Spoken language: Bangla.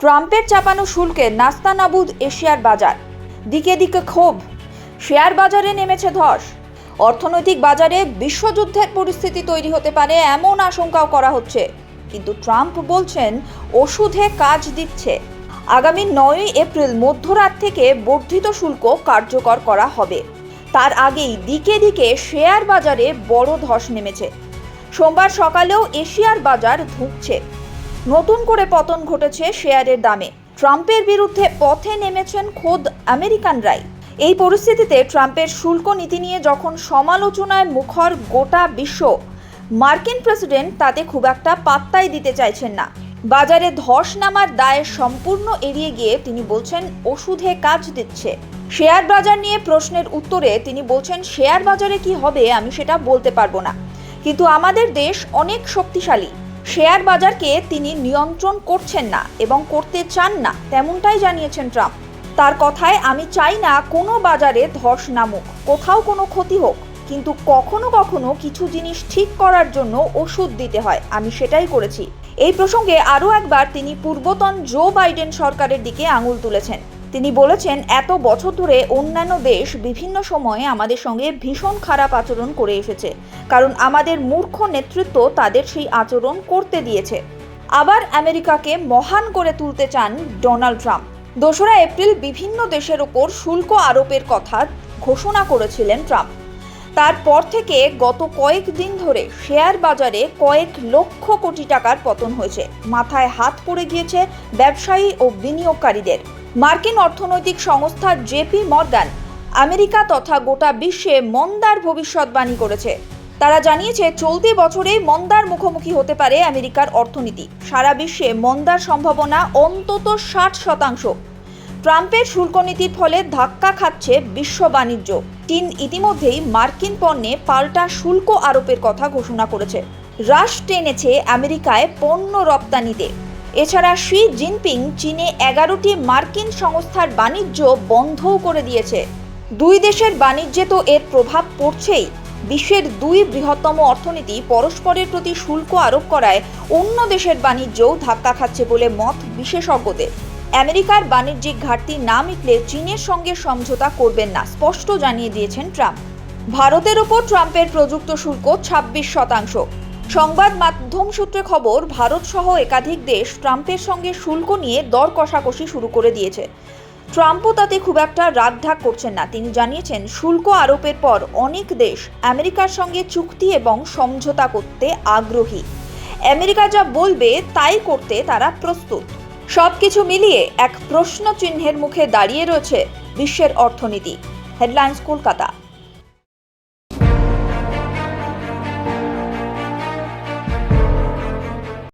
ট্রাম্পের চাপানো শুল্কে নাস্তানাবুদ এশিয়ার বাজার। দিকে দিকে ক্ষোভ। শেয়ার বাজারে নেমেছে ধস। অর্থনৈতিক বাজারে বিশ্বযুদ্ধের পরিস্থিতি তৈরি হতে পারে এমন আশঙ্কাও করা হচ্ছে। কিন্তু ট্রাম্প বলছেন, ওষুধে কাজ দিচ্ছে। আগামী নয়ই এপ্রিল মধ্যরাত থেকে বর্ধিত শুল্ক কার্যকর করা হবে। তার আগেই দিকে দিকে শেয়ার বাজারে বড় ধস নেমেছে। সোমবার সকালেও এশিয়ার বাজার ধুঁকছে। নতুন করে পতন ঘটেছে শেয়ারের দামে। ট্রাম্পের বিরুদ্ধে পথে নেমেছেন খোদ আমেরিকানরাই। এই পরিস্থিতিতে ট্রাম্পের শুল্ক নীতি নিয়ে যখন সমালোচনায় মুখর গোটা বিশ্ব, মার্কিন প্রেসিডেন্ট তাতে খুব একটা পাত্তাই দিতে চাইছেন না। বাজারে ধস নামার দায় সম্পূর্ণ এড়িয়ে গিয়ে তিনি বলছেন, ওষুধে কাজ দিচ্ছে। শেয়ার বাজার নিয়ে প্রশ্নের উত্তরে তিনি বলছেন, শেয়ার বাজারে কি হবে আমি সেটা বলতে পারব না। কিন্তু আমাদের দেশ অনেক শক্তিশালী। শেয়ার বাজারকে তিনি নিয়ন্ত্রণ করছেন না এবং করতে চান না, তেমনটাই জানিয়েছেন ট্রাম্প। তার কথায়, আমি চাই না কোনো বাজারে ধস নামুক, কোথাও কোনো ক্ষতি হোক, কিন্তু কখনো কখনো কিছু জিনিস ঠিক করার জন্য ওষুধ দিতে হয়। আমি সেটাই করেছি। এই প্রসঙ্গে আরও একবার তিনি পূর্বতন জো বাইডেন সরকারের দিকে আঙুল তুলেছেন। তিনি বলেছেন, এত বছর ধরে অন্যান্য দেশ বিভিন্ন সময়ে আমাদের সঙ্গে ভীষণ খারাপ আচরণ করে এসেছে। কারণ আমাদের মূর্খ নেতৃত্ব তাদের সেই আচরণ করতে দিয়েছে। আবার আমেরিকাকে মহান করে তুলতে চান ডোনাল্ড ট্রাম্প। দোসরা এপ্রিল বিভিন্ন দেশের ওপর শুল্ক আরোপের কথা ঘোষণা করেছিলেন ট্রাম্প। তারপর থেকে গত কয়েক দিন ধরে শেয়ার বাজারে কয়েক লক্ষ কোটি টাকার পতন হয়েছে। মাথায় হাত পড়ে গিয়েছে ব্যবসায়ী ও বিনিয়োগকারীদের। মার্কিন অর্থনৈতিক সংস্থা জেপি মর্গান আমেরিকা তথা গোটা বিশ্বে মন্দার ভবিষ্যৎবাণী করেছে। তারা জানিয়েছে, চলতি বছরেই মন্দার মুখোমুখি হতে পারে আমেরিকার অর্থনীতি। সারা বিশ্বে মন্দার সম্ভাবনা অন্তত ষাট শতাংশ। ট্রাম্পের শুল্ক নীতির ফলে ধাক্কা খাচ্ছে বিশ্ব বাণিজ্য। চীন ইতিমধ্যেই মার্কিন পণ্যে পাল্টা শুল্ক আরোপের কথা ঘোষণা করেছে। হ্রাস টেনেছে আমেরিকায় পণ্য রপ্তানিতে। এছাড়া শি জিনপিং চীনে এগারোটি মার্কিন সংস্থার বাণিজ্য বন্ধও করে দিয়েছে। দুই দেশের বাণিজ্যে তো এর প্রভাব পড়ছেই। বিশ্বের দুই বৃহত্তম অর্থনীতি পরস্পরের প্রতি শুল্ক আরোপ করায় অন্য দেশের বাণিজ্যও ধাক্কা খাচ্ছে বলে মত বিশেষজ্ঞদের। আমেরিকার বাণিজ্যিক ঘাটতি না মিটলে চীনের সঙ্গে সমঝোতা করবেন না, স্পষ্ট জানিয়ে দিয়েছেন ট্রাম্প। ভারতের ওপর ট্রাম্পের প্রযুক্ত শুল্ক ছাব্বিশ শতাংশ। সংবাদ মাধ্যম সূত্রে খবর, ভারত সহ একাধিক দেশ ট্রাম্পের সঙ্গে শুল্ক নিয়ে দর কষাকষি শুরু করে দিয়েছে। ট্রাম্পও তাতে খুব একটা রাগঢাক করছেন না। তিনি জানিয়েছেন, শুল্ক আরোপের পর অনেক দেশ আমেরিকার সঙ্গে চুক্তি এবং সমঝোতা করতে আগ্রহী। আমেরিকা যা বলবে তাই করতে তারা প্রস্তুত। সবকিছু মিলিয়ে এক প্রশ্ন চিহ্নের মুখে দাঁড়িয়ে রয়েছে বিশ্বের অর্থনীতি। হেডলাইন্স কলকাতা।